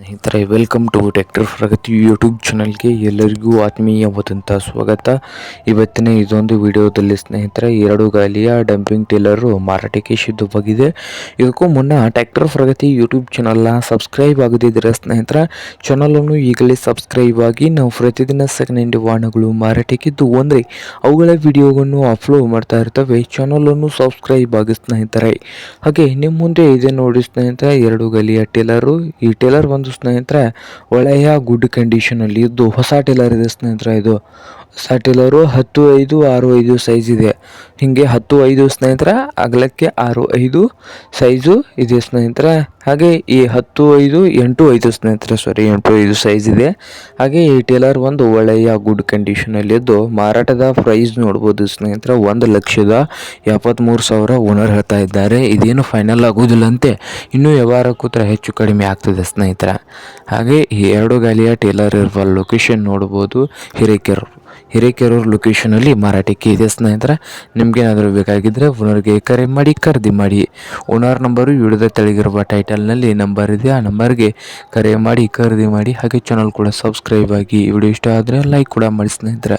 ಸ್ನೇಹಿತರೆ welcome to tractor Pragati YouTube ಚಾನಲ್ಗೆ ಎಲ್ಲರಿಗೂ ಆತ್ಮೀಯವಾದಂಥ ಸ್ವಾಗತ. ಇವತ್ತಿನ ಇದೊಂದು ವಿಡಿಯೋದಲ್ಲಿ ಸ್ನೇಹಿತರೆ, ಎರಡು ಗಾಲಿಯ ಡಂಪಿಂಗ್ ಟೇಲರು ಮಾರಾಟಕ್ಕೆ ಸಿದ್ಧವಾಗಿದೆ. ಇದಕ್ಕೂ ಮುನ್ನ ಟ್ಯಾಕ್ಟರ್ ಪ್ರಗತಿ ಯೂಟ್ಯೂಬ್ ಚಾನಲ್ನ ಸಬ್ಸ್ಕ್ರೈಬ್ ಆಗದಿದ್ದರೆ ಸ್ನೇಹಿತರೆ ಚಾನಲನ್ನು ಈಗಲೇ ಸಬ್ಸ್ಕ್ರೈಬ್ ಆಗಿ ನಾವು ಪ್ರತಿದಿನ ಸೆಕೆಂಡ್ ಹ್ಯಾಂಡ್ ವಾಹನಗಳು ಮಾರಾಟಕ್ಕಿದ್ದು ಅಂದರೆ ಅವುಗಳ ವಿಡಿಯೋವನ್ನು ಅಪ್ಲೋಡ್ ಮಾಡ್ತಾ ಇರ್ತವೆ. ಚಾನಲನ್ನು ಸಬ್ಸ್ಕ್ರೈಬ್ ಆಗಿ ಸ್ನೇಹಿತರೆ. ಹಾಗೆ ನಿಮ್ಮ ಮುಂದೆ ಇದೆ ನೋಡಿ ಸ್ನೇಹಿತರೆ, ಎರಡು ಗಾಲಿಯ ಟೇಲರು ಈ ಟೇಲರ್ ಒಂದು ಸ್ನೇಹಿತರೆ ಒಳ್ಳೆಯ ಗುಡ್ ಕಂಡೀಷನಲ್ಲಿ ಇದ್ದು ಹೊಸ ಟೇಲರ್ ಇದೆ ಸ್ನೇಹಿತರೆ ಇದು. ಹೊಸ ಟೇಲರು ಹತ್ತು ಐದು, ಆರು ಐದು ಸೈಜ್ ಇದೆ. ಹೀಗೆ ಹತ್ತು ಐದು ಸ್ನೇಹಿತರ, ಅಗಲಕ್ಕೆ ಆರು ಐದು ಸೈಜು ಇದೆ ಸ್ನೇಹಿತರೆ. ಹಾಗೆ ಈ ಹತ್ತು ಐದು, ಎಂಟು ಐದು ಸ್ನೇಹಿತರೆ ಸಾರಿ ಎಂಟು ಐದು ಸೈಜ್ ಇದೆ. ಹಾಗೆ ಈ ಟೇಲರ್ ಒಂದು ಒಳ್ಳೆಯ ಗುಡ್ ಕಂಡೀಷನಲ್ಲಿದ್ದು ಮಾರಾಟದ ಪ್ರೈಸ್ ನೋಡ್ಬೋದು ಸ್ನೇಹಿತರೆ, ಒಂದು ಲಕ್ಷದ ಎಪ್ಪತ್ತ್ಮೂರು ಸಾವಿರ ಓನರ್ ಹೇಳ್ತಾ ಇದ್ದಾರೆ. ಇದೇನು ಫೈನಲ್ ಆಗೋದಿಲ್ಲಂತೆ. ಇನ್ನೂ ವ್ಯವಹಾರ ಕೂತ್ರ ಹೆಚ್ಚು ಕಡಿಮೆ ಆಗ್ತದೆ ಸ್ನೇಹಿತರ. ಹಾಗೆ ಈ ಎರಡು ಗಾಲಿಯ ಟೇಲರ್ ಇರುವ ಲೊಕೇಶನ್ ನೋಡ್ಬೋದು. ಹಿರೇಕೆರೂರು ಹಿರೇಕೆರೂರು ಲೊಕೇಶನಲ್ಲಿ ಮಾರಾಟಕ್ಕೆ ಇದೆ. ಸ್ನೇಹಿತರೆ ನಿಮ್ಗೇನಾದರೂ ಬೇಕಾಗಿದ್ದರೆ ಓನರ್ಗೆ ಕರೆ ಮಾಡಿ, ಖರೀದಿ ಮಾಡಿ. ಓನರ್ ನಂಬರು ವಿಡಿಯೋದ ತೆಳಗಿರುವ ಟೈಟಲ್ನಲ್ಲಿ ನಂಬರ್ ಇದೆ. ಆ ನಂಬರ್ಗೆ ಕರೆ ಮಾಡಿ, ಖರೀದಿ ಮಾಡಿ, ಹಾಗೆ ಚಾನಲ್ ಕೂಡ ಸಬ್ಸ್ಕ್ರೈಬ್ ಆಗಿ ವಿಡಿಯೋ ಇಷ್ಟ ಆದರೆ ಲೈಕ್ ಕೂಡ ಮಾಡಿ ಸ್ನೇಹಿತರೆ.